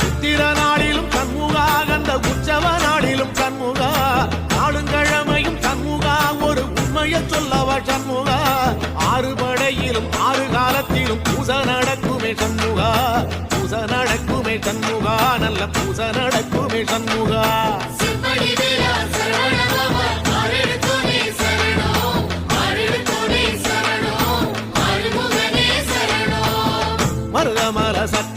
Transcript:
சித்திர நாளிலும் கண்முகா கந்த உற்சவ நாளிலும் கண்முகா. நாளுங்கிழமையும் கண்முகா ஒரு உண்மையை சொல்லவா சண்முகா. ஆறு படையிலும் ஆறு காலத்திலும் பூச நடக்குமே சண்முகா. பூச நடக்குமே சண்முகா நல்ல பூச நடக்குமே சண்முகா. மருகமர சட்ட